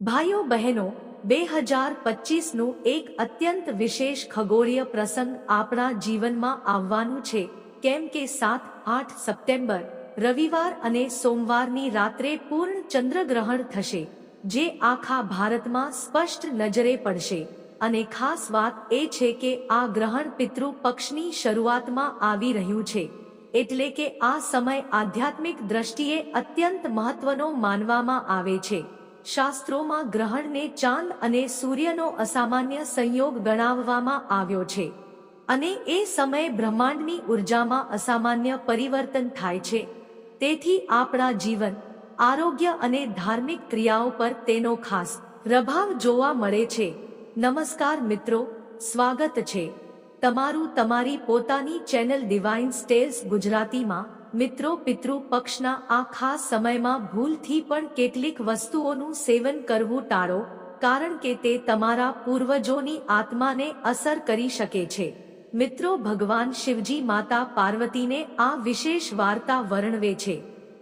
ભાઈઓ બહેનો, બે હજાર પચીસનું એક અત્યંત વિશેષ ખગોળીય પ્રસંગ આપણા જીવનમાં આવવાનું છે. કેમ કે સાત, આઠ સપ્ટેમ્બર, રવિવાર અને સોમવારની રાત્રે પૂર્ણ ચંદ્રગ્રહણ થશે, જે આખા ભારતમાં સ્પષ્ટ નજરે પડશે. અને ખાસ વાત એ છે કે આ ગ્રહણ પિતૃ પક્ષની શરૂઆતમાં આવી રહ્યું છે. એટલે કે આ સમય આધ્યાત્મિક દ્રષ્ટિએ અત્યંત મહત્વનો માનવામાં આવે છે. શાસ્ત્રોમાં ગ્રહણને ચાંદ અને સૂર્યનો અસામાન્ય સંયોગ ગણાવવામાં આવ્યો છે અને એ સમયે બ્રહ્માંડની ઉર્જામાં અસામાન્ય પરિવર્તન થાય છે. તેથી આપણા જીવન, આરોગ્ય અને ધાર્મિક ક્રિયાઓ પર તેનો ખાસ પ્રભાવ જોવા મળે છે. નમસ્કાર મિત્રો, સ્વાગત છે. તમારું તમારી પોતાની ચેનલ ડિવાઇન સ્ટેલ્સ ગુજરાતીમાં મિત્રો, પિતૃ પક્ષના આ ખાસ સમયમાં ભૂલથી પણ કેટલીક વસ્તુઓનું સેવન કરવું ટાળો, કારણ કે તે તમારા પૂર્વજોની આત્માને અસર કરી શકે છે. મિત્રો, ભગવાન શિવજી માતા પાર્વતીને આ વિશેષ વાર્તા વર્ણવે છે.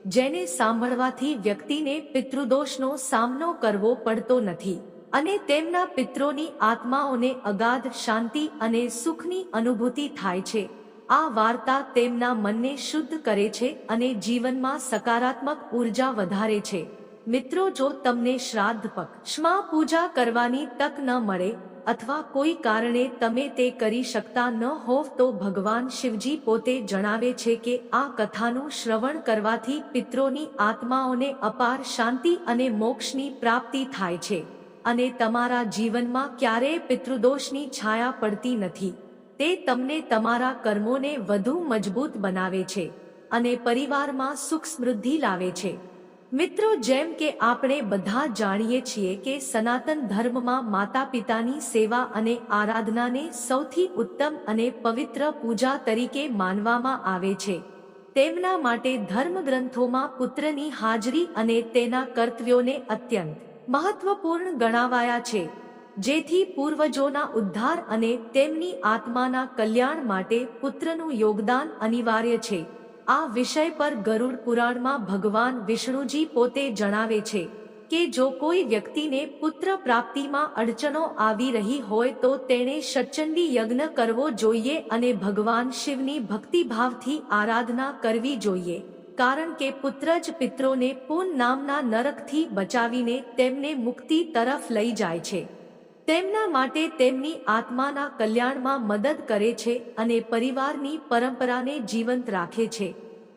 જેને સાંભળવાથી વ્યક્તિને પિતૃદોષનો સામનો કરવો પડતો નથી અને તેમના પિત્રોની આત્માઓને અગાધ શાંતિ અને સુખની અનુભૂતિ થાય છે. આ વાર્તા તેમના મનને શુદ્ધ કરે છે અને જીવનમાં સકારાત્મક ઊર્જા વધારે છે. મિત્રો, જો તમને શ્રાદ્ધ પક્ષમાં પૂજા કરવાની તક ન મળે અથવા કોઈ કારણે તમે તે કરી શકતા ન હોવ તો ભગવાન શિવજી પોતે જણાવે છે કે આ કથાનું શ્રવણ કરવાથી પિત્રોની આત્માઓને અપાર શાંતિ અને મોક્ષની પ્રાપ્તિ થાય છે. અને તમારા જીવનમાં ક્યારેય પિતૃદોષની છાયા પડતી નથી. તે તમને તમારા કર્મોને વધુ મજબૂત બનાવે છે અને પરિવારમાં સુખ સમૃદ્ધિ લાવે છે. મિત્રો, જેમ કે આપણે બધા જાણીએ છીએ કે સનાતન ધર્મમાં માતા પિતાની સેવા અને આરાધનાને સૌથી ઉત્તમ અને પવિત્ર પૂજા તરીકે માનવામાં આવે છે. તેમના માટે ધર્મગ્રંથોમાં પુત્રની હાજરી અને તેના કર્તવ્યોને અત્યંત મહત્વપૂર્ણ ગણાવાયા છે. જેથી પૂર્વજોના ઉદ્ધાર અને તેમની આત્માના કલ્યાણ માટે પુત્રનું યોગદાન અનિવાર્ય છે. આ વિષય પર ગરુડ પુરાણમાં ભગવાન વિષ્ણુજી પોતે જણાવે છે કે જો કોઈ વ્યક્તિને પુત્ર પ્રાપ્તિમાં અડચણો આવી રહી હોય તો તેણે સચ્ચંડી યજ્ઞ કરવો જોઈએ અને ભગવાન શિવની ભક્તિભાવથી આરાધના કરવી જોઈએ. કારણ કે પુત્ર જ પિત્રોને પૂન નામના નરકથી બચાવીને તેમને મુક્તિ તરફ લઈ જાય છે. તેમના માટે તેમની આત્માના કલ્યાણમાં મદદ કરે છે અને પરિવારની પરંપરાને જીવંત રાખે છે.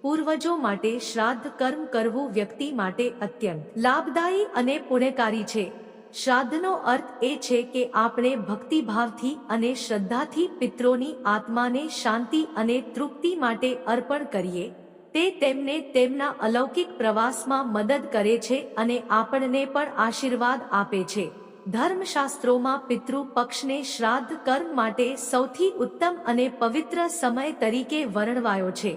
પૂર્વજો માટે શ્રાદ્ધ કર્મ કરવું વ્યક્તિ માટે અત્યંત લાભદાયી અને પુણ્યકારી છે. શ્રાદ્ધનો અર્થ એ છે કે આપણે ભક્તિભાવથી અને શ્રદ્ધાથી પિત્રોની આત્માને શાંતિ અને તૃપ્તિ માટે અર્પણ કરીએ. તે તેમને તેમના અલૌકિક પ્રવાસમાં મદદ કરે છે અને આપણને પણ આશીર્વાદ આપે છે. ધર્મશાસ્ત્રોમાં પિતૃ પક્ષને શ્રાદ્ધ કર્મ માટે સૌથી ઉત્તમ અને પવિત્ર સમય તરીકે વર્ણવાયો છે,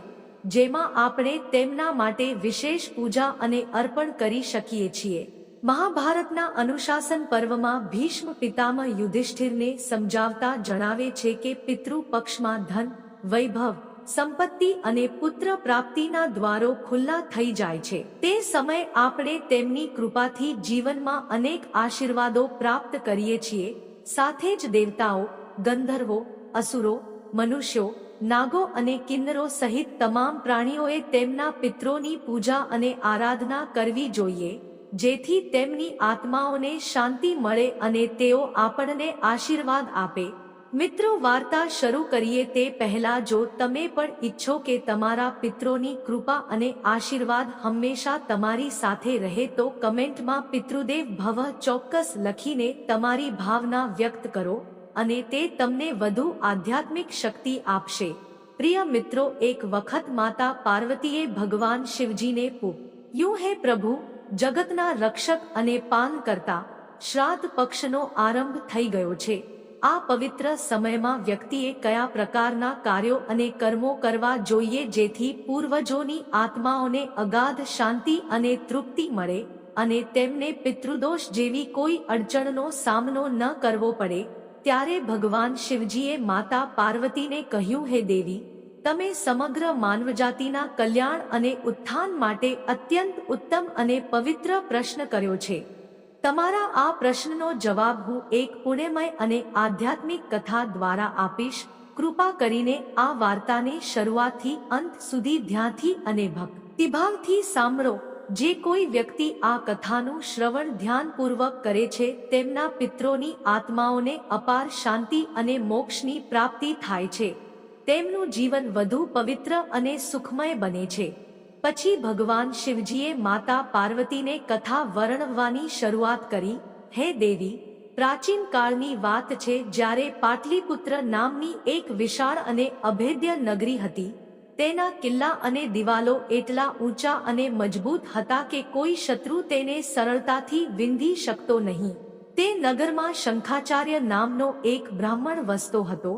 જેમાં આપણે તેમના માટે વિશેષ પૂજા અને અર્પણ કરી શકીએ છીએ. મહાભારતના અનુશાસન પર્વમાં ભીષ્મ પિતામહ યુધિષ્ઠિરને સમજાવતા જણાવે છે કે પિતૃ પક્ષમાં ધન, વૈભવ સંપત્તિ અને પુત્ર પ્રાપ્તિના દ્વારો ખુલ્લા થઈ જાય છે. તે સમય આપણે તેમની કૃપાથી જીવનમાં અનેક આશીર્વાદો પ્રાપ્ત કરીએ છીએ. સાથે જ દેવતાઓ, ગંધર્વો, અસુરો, મનુષ્યો, નાગો અને કિન્નરો સહિત તમામ પ્રાણીઓએ તેમના પિત્રોની પૂજા અને આરાધના કરવી જોઈએ, જેથી તેમની આત્માઓને શાંતિ મળે અને તેઓ આપણને આશીર્વાદ આપે. મિત્રો, વાર્તા શરૂ કરીએ તે પહેલા જો તમે પણ ઈચ્છો કે તમારા પિત્રોની કૃપા અને આશીર્વાદ હંમેશા તમારી સાથે રહે, તો કમેન્ટમાં પિતૃદેવ ભવ ચોક્કસ લખીને તમારી ભાવના વ્યક્ત કરો અને તે તમને વધુ આધ્યાત્મિક શક્તિ આપશે. પ્રિય મિત્રો, એક વખત માતા પાર્વતીએ ભગવાન શિવજીને પૂછ્યું હે પ્રભુ, જગતના રક્ષક અને પાન કરતા શ્રાદ્ધ પક્ષનો આરંભ થઈ ગયો છે. આ પવિત્ર સમયમાં વ્યક્તિએ કયા પ્રકારના કાર્યો અને કર્મો કરવા જોઈએ જેથી પૂર્વજોની આત્માઓને અગાધ શાંતિ અને તૃપ્તિ મળે અને તેમને પિતૃદોષ જેવી કોઈ અડચણનો સામનો ન કરવો પડે, ત્યારે ભગવાન શિવજીએ માતા પાર્વતીને કહ્યું, હે દેવી, તમે સમગ્ર માનવજાતિના કલ્યાણ અને ઉત્થાન માટે અત્યંત ઉત્તમ અને પવિત્ર પ્રશ્ન કર્યો છે. તમારા આ પ્રશ્નનો જવાબ હું એક પુણ્યમય અને આધ્યાત્મિક કથા દ્વારા આપીશ. કૃપા કરીને આ વાર્તાને શરૂઆતથી અંત સુધી ધ્યાનથી અને ભક્તિભાવથી સાંભળો. જે કોઈ વ્યક્તિ આ કથાનું શ્રવણ ધ્યાનપૂર્વક કરે છે, તેમના પિત્રોની આત્માઓને અપાર શાંતિ અને મોક્ષની પ્રાપ્તિ થાય છે. તેમનું જીવન વધુ પવિત્ર અને સુખમય બને છે. પછી ભગવાન શિવજીએ માતા પાર્વતીને કથા વર્ણવવાની શરૂઆત કરી. હે દેવી, પ્રાચીન કાળની વાત છે જ્યારે પાટલીપુત્ર નામની એક વિશાળ અને અભેદ્ય નગરી હતી. તેના કિલ્લા અને દિવાલો એટલા ઊંચા અને મજબૂત હતા કે કોઈ શત્રુ તેને સરળતાથી વિંધી શકતો નહીં. તે નગરમાં શંખાચાર્ય નામનો એક બ્રાહ્મણ વસતો હતો.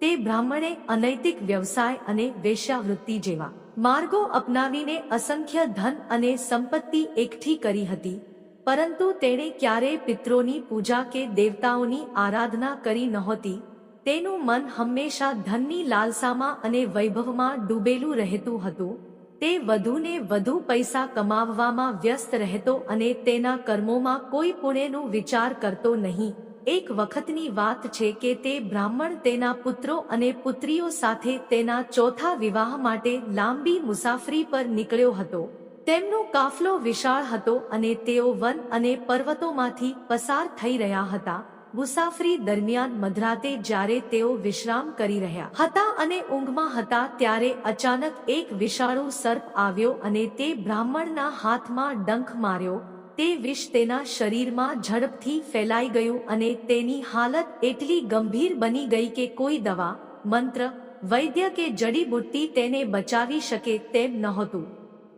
તે બ્રાહ્મણે અનૈતિક વ્યવસાય અને વેશ્યાવૃત્તિ જેવા માર્ગો અપનાવીને અસંખ્ય ધન અને સંપત્તિ એકઠી કરી હતી, પરંતુ તેણે ક્યારેય પિત્રોની પૂજા કે દેવતાઓની આરાધના કરી નહોતી. તેનું મન હંમેશા ધનની લાલસામાં અને વૈભવમાં ડૂબેલું રહેતું હતું. તે વધુને વધુ પૈસા કમાવવામાં વ્યસ્ત રહેતો અને તેના કર્મોમાં કોઈ પુણ્યનું વિચાર કરતો નહીં. એક વખતની વાત છે કે તે બ્રાહ્મણ તેના પુત્રો અને પુત્રીઓ સાથે તેના ચોથા વિવાહ માટે લાંબી મુસાફરી પર નીકળ્યો હતો. તેમનો કાફલો વિશાળ હતો અને તેઓ વન અને પર્વતોમાંથી પસાર થઈ રહ્યા હતા. મુસાફરી દરમિયાન મધરાતે જ્યારે તેઓ વિશ્રામ કરી રહ્યા હતા અને ઊંઘમાં હતા ત્યારે અચાનક એક વિશાળુ સર્પ આવ્યો અને તે બ્રાહ્મણના હાથમાં ડંખ માર્યો. તે વિષ તેના શરીરમાં ઝડપથી ફેલાઈ ગયું અને તેની હાલત એટલી ગંભીર બની ગઈ કે કોઈ દવા, મંત્ર, વૈદ્ય કે જડીબુટ્ટી તેને બચાવી શકે તેમ નહોતું.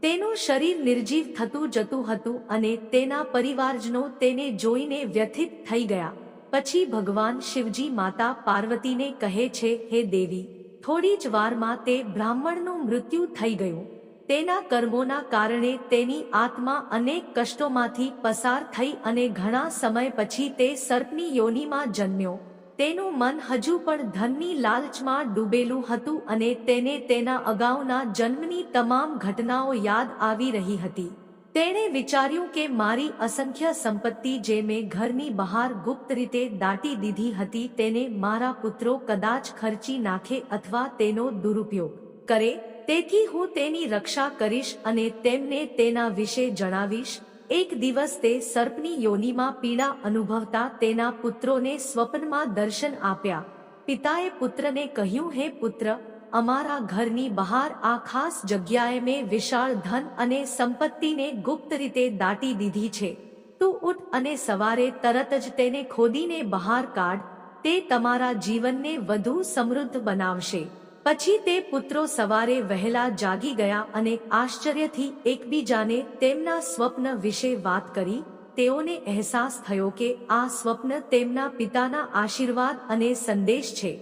તેનું શરીર નિર્જીવ થતું જતું હતું અને તેના પરિવારજનો તેને જોઈને વ્યથિત થઈ ગયા. પછી ભગવાન શિવજી માતા પાર્વતીને કહે છે, હે દેવી, થોડી જ વારમાં તે બ્રાહ્મણનું મૃત્યુ થઈ ગયું. તેના કર્મોના કારણે તેની આત્મા અનેક કષ્ટોમાંથી પસાર થઈ અને ઘણા સમય પછી તે સર્પની યોનિમાં જન્મ્યો. તેનું મન હજુ પણ ધનની લાલચમાં ડૂબેલું હતું અને તેને તેના અગાઉના જન્મની તમામ ઘટનાઓ યાદ આવી રહી હતી. તેણે વિચાર્યું કે મારી અસંખ્ય સંપત્તિ જે મેં ઘરની બહાર ગુપ્ત રીતે દાટી દીધી હતી તેને મારા પુત્રો કદાચ ખર્ચી નાખે અથવા તેનો દુરુપયોગ કરે. તેથી હું તેની રક્ષા કરીશ અને તેમને તેના વિશે જણાવીશ. એક દિવસ તે સર્પની યોનિમાં પીડા અનુભવતા તેના પુત્રોને સ્વપ્નમાં દર્શન આપ્યા. પિતાએ પુત્રને કહ્યું, હે પુત્ર, અમારા ઘરની બહાર આ ખાસ જગ્યાએ મેં વિશાળ ધન અને સંપત્તિને ગુપ્ત રીતે દાટી દીધી છે. તું ઉઠ અને સવારે તરત જ તેને ખોદીને બહાર કાઢ. તે તમારા જીવનને વધુ સમૃદ્ધ બનાવશે. પછી તે પુત્રો સવારે વહેલા જાગી ગયા અને આશ્ચર્યથી એકબીજાને તેમના સ્વપ્ન વિશે વાત કરી. તેઓને અહેસાસ થયો કે આ સ્વપ્ન તેમના પિતાના આશીર્વાદ અને સંદેશ છે.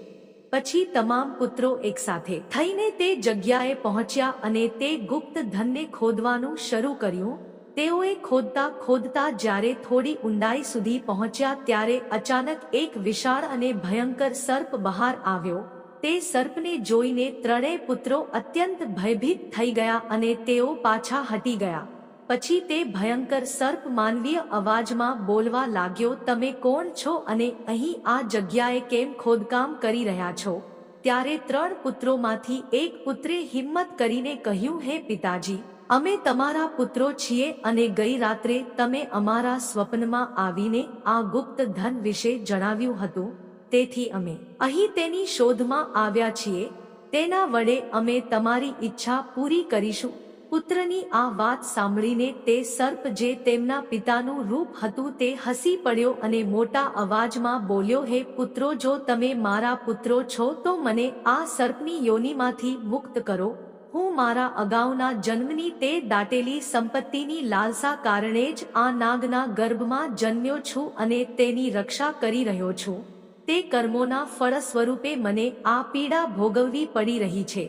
પછી તમામ પુત્રો એકસાથે થઈને તે જગ્યાએ પહોંચ્યા અને તે ગુપ્ત ધનને ખોદવાનું શરૂ કર્યું. તેઓએ ખોદતા ખોદતા જ્યારે થોડી ઊંડાઈ સુધી પહોંચ્યા ત્યારે અચાનક એક વિશાળ અને ભયંકર સર્પ બહાર આવ્યો. તે સર્પને જોઈને ત્રણેય પુત્રો અત્યંત ભયભીત થઈ ગયા અને તેઓ પાછા હટી ગયા. પછી તે ભયંકર સર્પ માનવીય અવાજમાં બોલવા લાગ્યો, તમે કોણ છો અને અહીં આ જગ્યાએ કેમ ખોદકામ કરી રહ્યા છો? ત્યારે ત્રણ પુત્રોમાંથી એક પુત્રે હિંમત કરીને કહ્યું, હે પિતાજી, અમે તમારા પુત્રો છીએ અને ગઈ રાત્રે તમે અમારા સ્વપ્નમાં આવીને આ ગુપ્ત ધન વિશે જણાવ્યું હતું. તેથી અમે અહીં તેની શોધમાં આવ્યા છીએ, તેના વડે અમે તમારી ઈચ્છા પૂરી કરીશું. પુત્રની આ વાત સાંભળીને તે સર્પ જે તેમના પિતાનું રૂપ હતું તે હસી પડ્યો અને મોટા અવાજમાં બોલ્યો, હે પુત્રો, જો તમે મારા પુત્રો છો, તો મને આ સર્પની યોનિમાંથી મુક્ત કરો. હું મારા અગાઉના જન્મની તે દાટેલી સંપત્તિની લાલસા કારણે જ આ નાગના ગર્ભમાં જન્મ્યો છું અને તેની રક્ષા કરી રહ્યો છું. તે કર્મોના ફળ સ્વરૂપે મને આ પીડા ભોગવવી પડી રહી છે.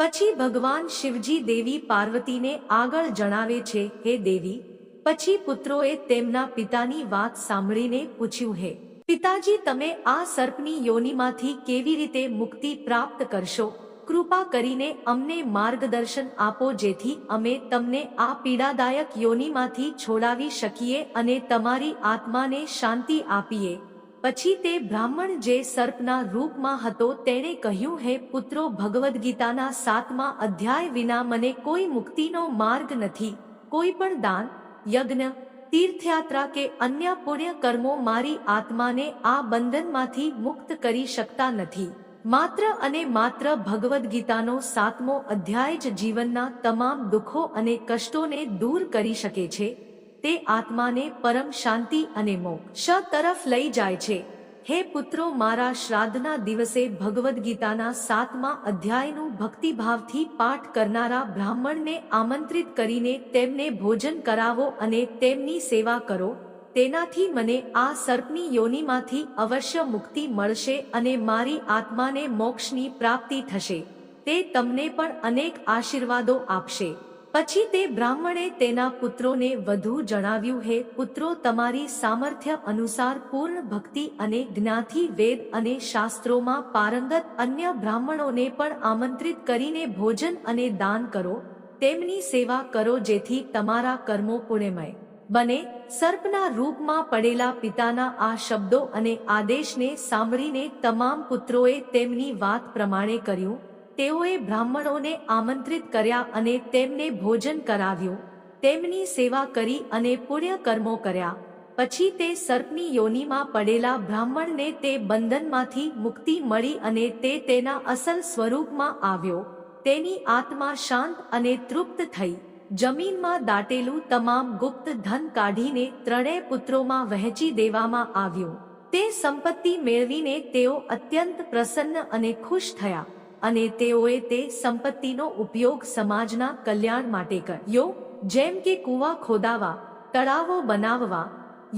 પછી ભગવાન શિવજી દેવી પાર્વતીને આગળ જણાવે છે, હે દેવી, પછી પુત્રોએ તેમના પિતાની વાત સાંભળીને પૂછ્યું, હે પિતાજી, તમે આ સર્પની યોનિમાંથી કેવી રીતે મુક્તિ પ્રાપ્ત કરશો? કૃપા કરીને અમને માર્ગદર્શન આપો, જેથી અમે તમને આ પીડાદાયક યોનિમાંથી છોડાવી શકીએ અને તમારી આત્માને શાંતિ આપીએ. પછી તે બ્રાહ્મણ જે સર્પના રૂપમાં હતો તેણે કહ્યું, હે પુત્રો ભગવદ્ ગીતાના સાતમા અધ્યાય વિના મને કોઈ મુક્તિનો માર્ગ નથી. કોઈ પણ દાન, યજ્ઞ, તીર્થયાત્રા કે અન્ય પુણ્ય કર્મો મારી આત્માને આ બંધનમાંથી મુક્ત કરી શકતા નથી. માત્ર અને માત્ર ભગવદ્ ગીતાનો સાતમો અધ્યાય જ જીવનના તમામ દુઃખો અને કષ્ટોને દૂર કરી શકે છે. તે આત્માને પરમ શાંતિ અને મોક્ષ તરફ લઈ જાય છે. હે પુત્રો, મારા શ્રાદ્ધના દિવસે ભગવદ્ ગીતાના સાતમા અધ્યાયનું ભક્તિભાવથી પાઠ કરનારા બ્રાહ્મણને આમંત્રિત કરીને તેમને ભોજન કરાવો અને તેમની સેવા કરો. તેનાથી મને આ સર્પની યોનિમાંથી અવશ્ય મુક્તિ મળશે અને મારી આત્માને મોક્ષની પ્રાપ્તિ થશે. તે તમને પણ અનેક આશીર્વાદો આપશે. પછી તે બ્રાહ્મણે તેના પુત્રોને વધુ જણાવ્યું, હે પુત્રો, તમારી સામર્થ્ય અનુસાર પૂર્ણ ભક્તિ અને જ્ઞાથી વેદ અને શાસ્ત્રોમાં પારંગત અન્ય બ્રાહ્મણોને પણ આમંત્રિત કરીને ભોજન અને દાન કરો. તેમની સેવા કરો જેથી તમારા કર્મો પુણ્યમય બને. સર્પના રૂપમાં પડેલા પિતાના આ શબ્દો અને આદેશને સાંભળીને તમામ પુત્રોએ તેમની વાત પ્રમાણે કર્યું. તેઓએ બ્રાહ્મણોને આમંત્રિત કર્યા અને તેમને ભોજન કરાવ્યું. તેમની સેવા કરી અને પુણ્ય કર્મો કર્યા. પછી તે સર્પની યોનિમાં પડેલા બ્રાહ્મણને તે બંધનમાંથી મુક્તિ મળી અને તે તેના અસલ સ્વરૂપમાં આવ્યો. તેની આત્મા શાંત અને તૃપ્ત થઈ. જમીનમાં દાટેલું તમામ ગુપ્ત ધન કાઢીને ત્રણેય પુત્રોમાં વહેંચી દેવામાં આવ્યું. તે સંપત્તિ મેળવીને તેઓ અત્યંત પ્રસન્ન અને ખુશ થયા. અને તેઓએ તે સંપત્તિનો ઉપયોગ સમાજના કલ્યાણ માટે કર્યો જેમ કે કૂવા ખોદાવા, તળાવો બનાવવા,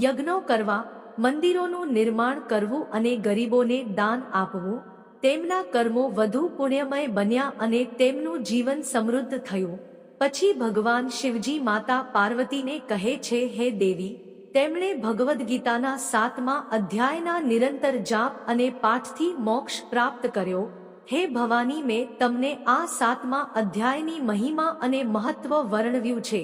યજ્ઞો કરવા, મંદિરોનું નિર્માણ કરવું અને ગરીબોને દાન આપવું, તેમના કર્મો વધુ પુણ્યમય બન્યા અને તેમનું જીવન સમૃદ્ધ થયું. પછી ભગવાન શિવજી માતા પાર્વતીને કહે છે, હે દેવી, તેમણે ભગવદ્ ગીતાના સાતમા અધ્યાયના નિરંતર જાપ અને પાઠથી મોક્ષ પ્રાપ્ત કર્યો. હે ભવાની, મેં તમને આ સાતમા અધ્યાયની મહિમા અને મહત્વ વર્ણવ્યું છે,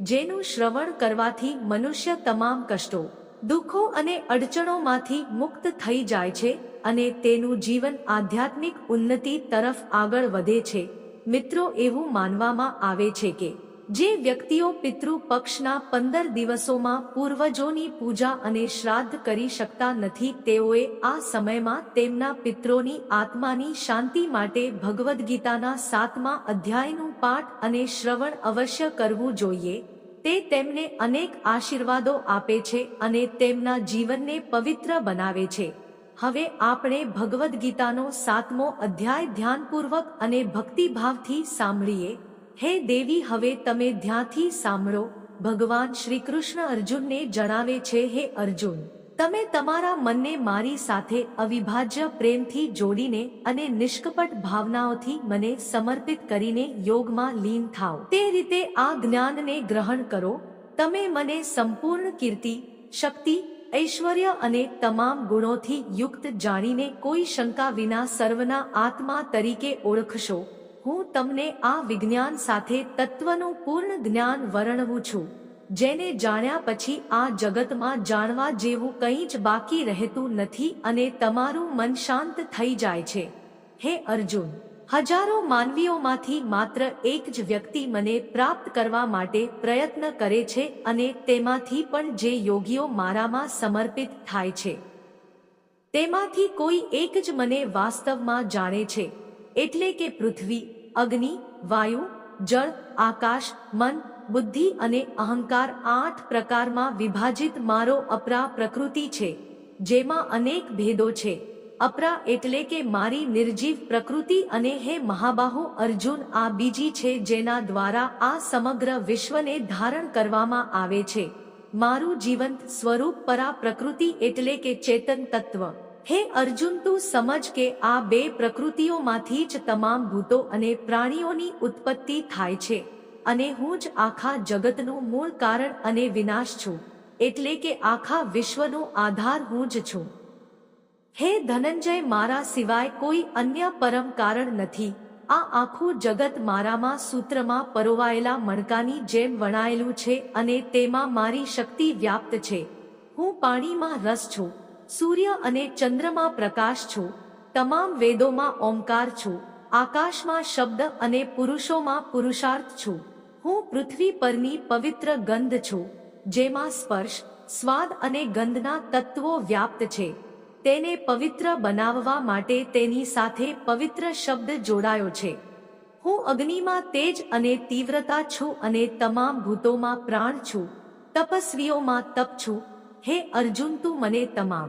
જેનું શ્રવણ કરવાથી મનુષ્ય તમામ કષ્ટો, દુઃખો અને અડચણોમાંથી મુક્ત થઈ જાય છે અને તેનું જીવન આધ્યાત્મિક ઉન્નતિ તરફ આગળ વધે છે. મિત્રો, એવું માનવામાં આવે છે કે જે વ્યક્તિઓ પિતૃ પક્ષના પંદર દિવસોમાં પૂર્વજોની પૂજા અને શ્રાદ્ધ કરી શકતા નથી, તેઓએ આ સમયમાં તેમના પિત્રોની આત્માની શાંતિ માટે ભગવદ્ ગીતાના સાતમા અધ્યાયનું પાઠ અને શ્રવણ અવશ્ય કરવું જોઈએ. તે તેમને અનેક આશીર્વાદો આપે છે અને તેમના જીવનને પવિત્ર બનાવે છે. હવે આપણે ભગવદ્ ગીતાનો સાતમો અધ્યાય ધ્યાનપૂર્વક અને ભક્તિભાવથી સાંભળીએ. હે દેવી, હવે તમે ધ્યાથી સાંભળો. ભગવાન શ્રી કૃષ્ણ અર્જુનને જણાવે છે, હે અર્જુન, તમે તમારા મનને મારી સાથે અવિભાજ્ય પ્રેમથી જોડીને અને નિષ્કપટ ભાવનાઓથી મને સમર્પિત કરીને યોગમાં લીન થાવ તે રીતે આ જ્ઞાનને ગ્રહણ કરો. તમે મને સંપૂર્ણ કીર્તિ, શક્તિ, ઐશ્વર્ય અને તમામ ગુણોથી યુક્ત જાણીને કોઈ શંકા વિના સર્વના આત્મા તરીકે ઓળખશો. હું તમને આ વિજ્ઞાન સાથે તત્વનું પૂર્ણ જ્ઞાન વર્ણવું છું, જેને જાણ્યા પછી આ જગતમાં જાણવા જેવું કંઈ જ બાકી રહેતું નથી અને તમારું મન શાંત થઈ જાય છે. હે અર્જુન, હજારો માનવીઓમાંથી માત્ર એક જ વ્યક્તિ મને પ્રાપ્ત કરવા માટે પ્રયત્ન કરે છે અને તેમાંથી પણ જે યોગીઓ મારામાં સમર્પિત થાય છે. તેમાંથી કોઈ એક જ મને વાસ્તવમાં જાણે છે. એટલે કે પૃથ્વી, અગ્નિ, વાયુ, જળ, આકાશ, મન, બુદ્ધિ અને અહંકાર આઠ પ્રકારમાં વિભાજિત મારો અપરા પ્રકૃતિ છે, જેમાં અનેક ભેદો છે. અપરા એટલે કે મારી નિર્જીવ પ્રકૃતિ અને હે મહાબાહુ અર્જુન આ બીજી છે જેના દ્વારા આ સમગ્ર વિશ્વને ધારણ કરવામાં આવે છે. મારું જીવંત સ્વરૂપ પરા પ્રકૃતિ એટલે કે ચેતન તત્વ. હે અર્જુન, તું સમજ કે આ બે પ્રકૃતિઓમાંથી જ તમામ ભૂતો અને પ્રાણીઓની ઉત્પત્તિ થાય છે અને હું જ આખા જગતનું મૂળ કારણ અને વિનાશ છું, એટલે કે આખા વિશ્વનો આધાર હું જ છું. હે ધનંજય, મારા સિવાય કોઈ અન્ય પરમ કારણ નથી. આ આખું જગત મારામાં સૂત્રમાં પરોવાયેલા મણકાની જેમ વણાયેલું છે અને તેમાં મારી શક્તિ વ્યાપ્ત છે. હું પાણીમાં રસ છું. સૂર્ય અને ચંદ્રમાં પ્રકાશ છું, તમામ વેદોમાં ઓમકાર છું, આકાશમાં શબ્દ અને પુરુષોમાં પુરુષાર્થ છું, હું પૃથ્વી પરની પવિત્ર ગંધ છું, જેમાં સ્પર્શ, સ્વાદ અને ગંધના તત્વો વ્યાપ્ત છે, તેને પવિત્ર બનાવવા માટે તેની સાથે પવિત્ર શબ્દ જોડાયો છે. હું અગ્નિમાં તેજ અને તીવ્રતા છું અને તમામ ભૂતોમાં પ્રાણ છું, તપસ્વીઓમાં તપ છું હે અર્જુન, તું મને તમામ.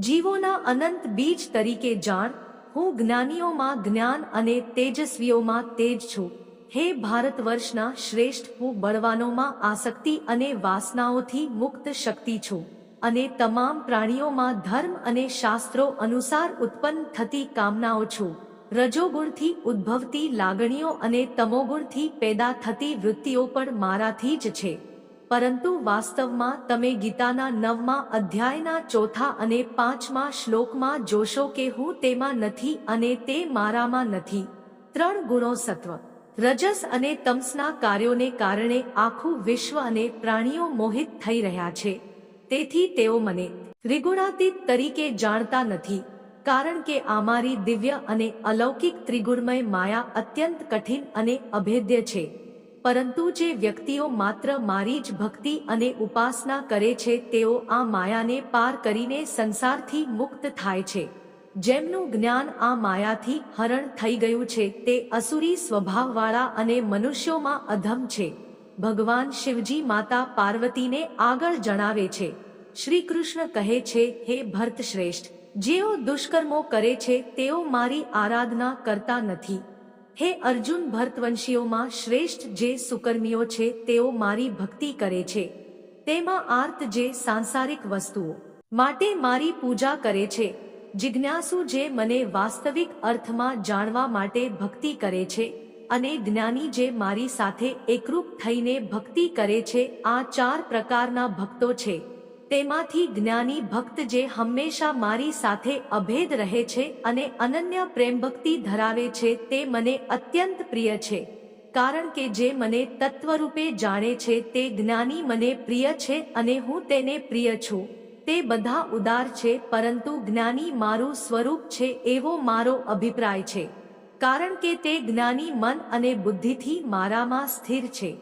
જીવોના અનંત બીજ તરીકે જાણ, હું જ્ઞાનીઓમાં જ્ઞાન અને તેજસ્વીઓમાં તેજ છું. હે ભારત વર્ષના શ્રેષ્ઠ, હું બળવાનોમાં આસક્તિ અને વાસનાઓથી મુક્ત શક્તિ છું. અને તમામ પ્રાણીઓમાં ધર્મ અને શાસ્ત્રો અનુસાર ઉત્પન્ન થતી કામનાઓ છું. રજોગુણથી ઉદ્ભવતી લાગણીઓ અને તમોગુણથી પેદા થતી વૃત્તિઓ પણ મારાથી જ છે. પરંતુ વાસ્તવમાં તમે ગીતાના નવમા અધ્યાયના ચોથા અને પાંચમા શ્લોકમાં જોશો કે હું તેમાં નથી અને તે મારામાં નથી. ત્રણ ગુણો સત્વ. રજસ અને તમસના કાર્યોને કારણે આખું વિશ્વ અને પ્રાણીઓ મોહિત થઈ રહ્યા છે. તેથી તેઓ મને ત્રિગુણાતીત તરીકે જાણતા નથી, કારણ કે અમારી દિવ્ય અને અલૌકિક ત્રિગુણમય માયા અત્યંત કઠિન અને અભેદ્ય છે. પરંતુ જે વ્યક્તિઓ માત્ર મારી જ ભક્તિ અને ઉપાસના કરે છે, તેઓ આ માયાને પાર કરીને સંસારથી મુક્ત થાય છે. જેમનું જ્ઞાન આ માયાથી હરણ થઈ ગયું છે, તે અસુરી સ્વભાવવાળા અને મનુષ્યોમાં અધમ છે. ભગવાન શિવજી માતા પાર્વતીને આગળ જણાવે છે. શ્રી કૃષ્ણ કહે છે, હે ભરત શ્રેષ્ઠ જેઓ દુષ્કર્મો કરે છે, તેઓ મારી આરાધના કરતા નથી. હે અર્જુન ભરતવંશીઓમાં શ્રેષ્ઠ જે સુકર્મીઓ છે, તેઓ મારી ભક્તિ કરે છે. તેમાં આર્ત જે સાંસારિક વસ્તુઓ માટે મારી પૂજા કરે છે. જિજ્ઞાસુ જે મને વાસ્તવિક અર્થમાં જાણવા માટે ભક્તિ કરે છે અને જ્ઞાની જે મારી સાથે એકરૂપ થઈને ભક્તિ કરે છે, આ ચાર પ્રકારના ભક્તો છે. તેમાંથી જ્ઞાની ભક્ત જે હંમેશા મારી સાથે અભેદ રહે છે અને અનન્ય પ્રેમભક્તિ ધરાવે છે તે મને અત્યંત પ્રિય છે. કારણ કે જે મને તત્વરૂપે જાણે છે તે જ્ઞાની મને પ્રિય છે અને હું તેને પ્રિય છું. તે બધા ઉદાર છે પરંતુ જ્ઞાની મારું સ્વરૂપ છે એવો મારો અભિપ્રાય છે. કારણ કે તે જ્ઞાની મન અને બુદ્ધિથી મારામાં સ્થિર છે.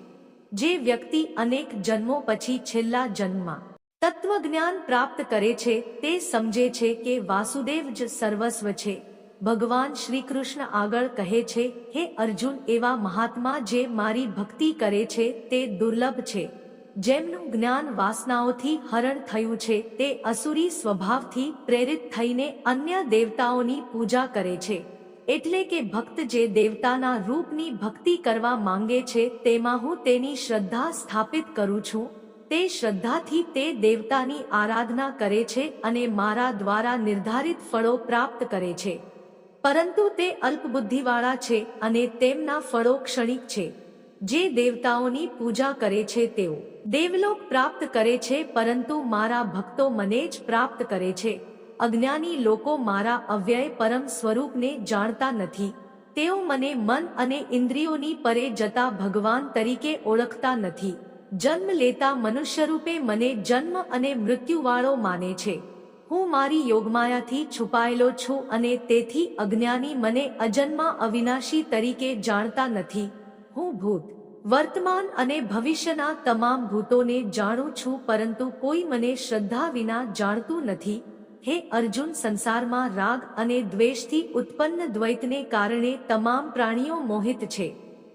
જે વ્યક્તિ અનેક જન્મો પછી છેલ્લા જન્મમાં તત્વજ્ઞાન પ્રાપ્ત કરે છે, તે સમજે છે કે વાસુદેવ જ સર્વસ્વ છે. ભગવાન શ્રી કૃષ્ણ આગળ કહે છે, હે અર્જુન, એવા મહાત્મા જે મારી ભક્તિ કરે છે, તે દુર્લભ છે. જેમનું જ્ઞાન વાસનાઓથી હરણ થયું છે, તે અસુરી સ્વભાવથી પ્રેરિત થઈને અન્ય દેવતાઓની પૂજા કરે છે. એટલે કે ભક્ત જે દેવતાના રૂપની ભક્તિ કરવા માંગે છે, તેમાં હું તેની શ્રદ્ધા સ્થાપિત કરું છું. તે શ્રદ્ધાથી તે દેવતાની આરાધના કરે છે અને મારા દ્વારા નિર્ધારિત ફળો પ્રાપ્ત કરે છે. પરંતુ તે અલ્પબુદ્ધિવાળા છે અને તેમના ફળો ક્ષણિક છે. જે દેવતાઓની પૂજા કરે છે તેઓ દેવલોક પ્રાપ્ત કરે છે પરંતુ મારા ભક્તો મને જ પ્રાપ્ત કરે છે. અજ્ઞાની લોકો મારા અવ્યય પરમ સ્વરૂપને જાણતા નથી. તેઓ મને મન અને ઇન્દ્રિયોની પરે જતા ભગવાન તરીકે ઓળખતા નથી. જન્મ લેતા મનુષ્યરૂપે મને જન્મ અને મૃત્યુવાળો માને છે. હું મારી યોગમાયાથી છુપાયેલો છું અને તેથી અજ્ઞાની મને અજન્મા અવિનાશી તરીકે જાણતા નથી. હું ભૂત. વર્તમાન અને ભવિષ્યના તમામ ભૂતોને જાણું છું પરંતુ કોઈ મને શ્રદ્ધા વિના જાણતું નથી. હે અર્જુન, સંસારમાં રાગ અને દ્વેષથી ઉત્પન્ન દ્વૈતને કારણે તમામ પ્રાણીઓ મોહિત છે.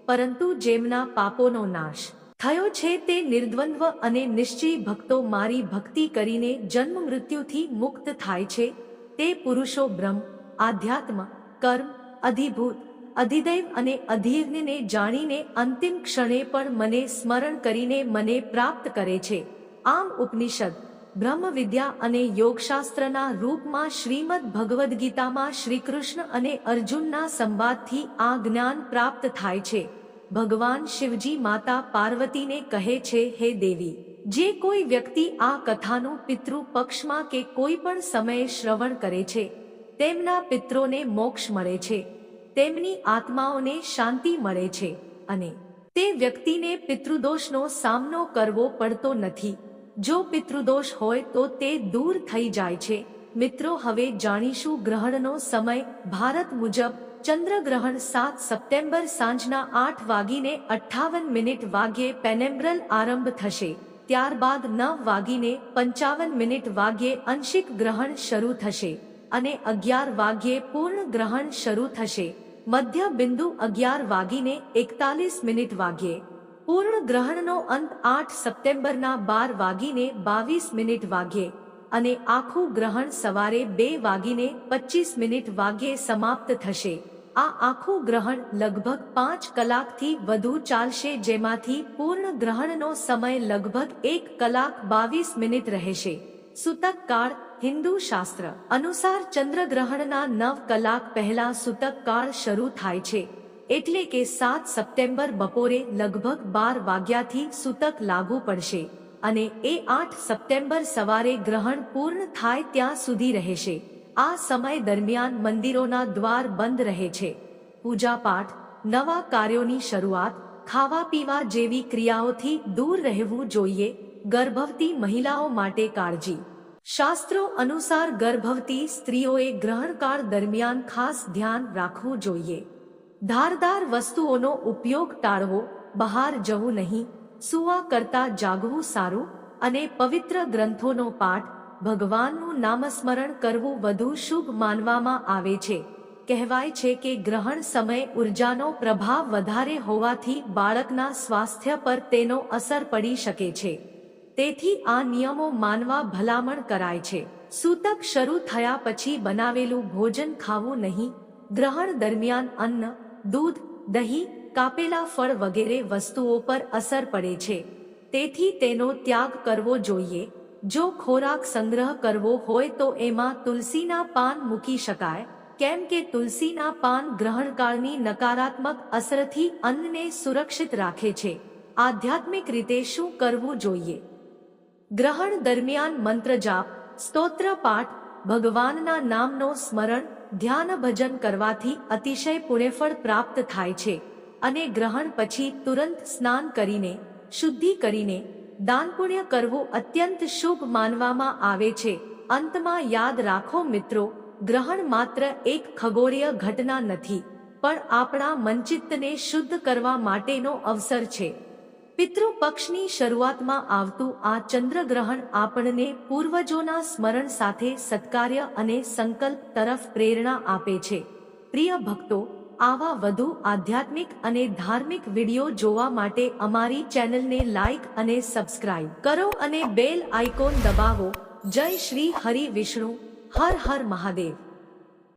પરંતુ જેમના પાપોનો નાશ. થયો છે તે નિર્દ્વંદ્વ અને નિશ્ચય ભક્તો મારી ભક્તિ કરીને જન્મ મૃત્યુથી મુક્ત થાય છે. તે પુરુષો બ્રહ્મ, આધ્યાત્મ, કર્મ, અધિભૂત, અધિદૈવ અને અધીર્ણને જાણીને અંતિમ ક્ષણે પણ મને સ્મરણ કરીને મને પ્રાપ્ત કરે છે. આમ ઉપનિષદ બ્રહ્મ વિદ્યા અને યોગશાસ્ત્રના રૂપમાં શ્રીમદ ભગવદ્ ગીતામાં શ્રીકૃષ્ણ અને અર્જુનના સંવાદથી આ જ્ઞાન પ્રાપ્ત થાય છે. ભગવાન શિવજી માતા પાર્વતીને કહે છે, હે દેવી, જે કોઈ વ્યક્તિ આ કથાનું પિતૃ પક્ષમાં કે કોઈ પણ સમયે શ્રવણ કરે છે, તેમના પિત્રોને મોક્ષ મળે છે, તેમની આત્માઓને શાંતિ મળે છે અને તે વ્યક્તિને પિતૃદોષનો સામનો કરવો પડતો નથી. જો પિતૃદોષ હોય તો તે દૂર થઈ જાય છે. મિત્રો, હવે જાણીશું ગ્રહણનો સમય. ભારત મુજબ ચંદ્રગ્રહણ સાત સપ્ટેમ્બર સાંજના આઠ વાગીને અઠ્ઠાવન મિનિટ વાગ્યે પેનેમ્બ્રલ આરંભ થશે. ત્યારબાદ નવ વાગીને પંચાવન મિનિટ વાગ્યે અંશિક ગ્રહણ શરૂ થશે અને અગિયાર વાગ્યે પૂર્ણ ગ્રહણ શરૂ થશે. મધ્ય બિંદુ અગિયાર વાગીને એકતાલીસ મિનિટ વાગ્યે. પૂર્ણ ગ્રહણનો અંત આઠ સપ્ટેમ્બરના બાર વાગીને બાવીસ મિનિટ વાગ્યે અને આખું ગ્રહણ સવારે બે વાગીને પચીસ મિનિટ વાગ્યે સમાપ્ત થશે. આ આખું ગ્રહણ લગભગ પાંચ કલાકથી વધુ ચાલશે, જેમાંથી પૂર્ણ ગ્રહણનો સમય લગભગ એક કલાક બાવીસ મિનિટ રહેશે. સૂતક કાળ, હિન્દુ શાસ્ત્ર અનુસાર ચંદ્રગ્રહણના નવ કલાક પહેલા સૂતક કાળ શરૂ થાય છે. એટલે કે સાત સપ્ટેમ્બર બપોરે લગભગ બાર વાગ્યાથી સૂતક લાગુ પડશે અને એ આઠ સપ્ટેમ્બર સવારે ગ્રહણ પૂર્ણ થાય ત્યાં સુધી રહેશે. આ સમય દરમિયાન મંદિરોના દ્વાર બંધ રહે છે. પૂજાપાઠ, નવા કાર્યોની શરૂઆત ખાવા પીવા જેવી ક્રિયાઓથી દૂર રહેવું જોઈએ, ગર્ભવતી મહિલાઓ માટે કાળજી. શાસ્ત્રો અનુસાર ગર્ભવતી સ્ત્રીઓએ ગ્રહણકાળ દરમિયાન ખાસ ધ્યાન રાખવું જોઈએ. ધારદાર વસ્તુઓનો ઉપયોગ ટાળવો, બહાર જવું નહીં, સુવા કરતા જાગવું સારું, અને પવિત્ર ગ્રંથોનો પાઠ ભગવાનનું નામસ્મરણ કરવું વધુ શુભ માનવામાં આવે છે. કહેવાય છે કે ગ્રહણ સમય ઉર્જાનો પ્રભાવ વધારે હોવાથી બાળકના સ્વાસ્થ્ય પર તેનો અસર પડી શકે છે. તેથી આ નિયમો માનવા ભલામણ કરાય છે. સૂતક શરૂ થયા પછી બનાવેલું ભોજન ખાવું નહીં. ગ્રહણ દરમિયાન અન્ન, દૂધ, દહીં, કાપેલા ફળ વગેરે વસ્તુઓ પર અસર પડે છે. તેથી તેનો ત્યાગ કરવો જોઈએ. જો ખોરાક સંગ્રહ કરવો હોય તો એમાં તુલસીના પાન મૂકી શકાય. કેમ કે તુલસીના પાન ગ્રહણકાળની નકારાત્મક અસરથી અન્નને સુરક્ષિત રાખે છે. આધ્યાત્મિક રીતે શું કરવું જોઈએ? ગ્રહણ દરમિયાન મંત્ર જાપ, સ્તોત્ર પાઠ, ભગવાનના નામનો સ્મરણ, ધ્યાન ભજન કરવાથી અતિશય પુણ્યફળ પ્રાપ્ત થાય છે. અને ગ્રહણ પછી તુરંત સ્નાન કરીને, શુદ્ધિ કરીને દાન પુણ્ય કરવું અત્યંત શુભ માનવામાં આવે છે. અંતમાં યાદ રાખો મિત્રો, ગ્રહણ માત્ર એક ખગોળીય ઘટના નથી, પણ આપણા મનચિત્તને શુદ્ધ કરવા માટેનો અવસર છે. પિતૃ પક્ષની શરૂઆતમાં આવતું આ ચંદ્રગ્રહણ આપણને પૂર્વજોના સ્મરણ સાથે સત્કાર્ય અને સંકલ્પ તરફ પ્રેરણા આપે છે. પ્રિય ભક્તો આવા વધુ આધ્યાત્મિક અને ધાર્મિક વીડિયો જોવા માટે અમારી ચેનલને લાઈક અને સબસ્ક્રાઇબ કરો અને બેલ આઇકોન દબાવો. જય શ્રી હરિ વિષ્ણુ. હર હર મહાદેવ.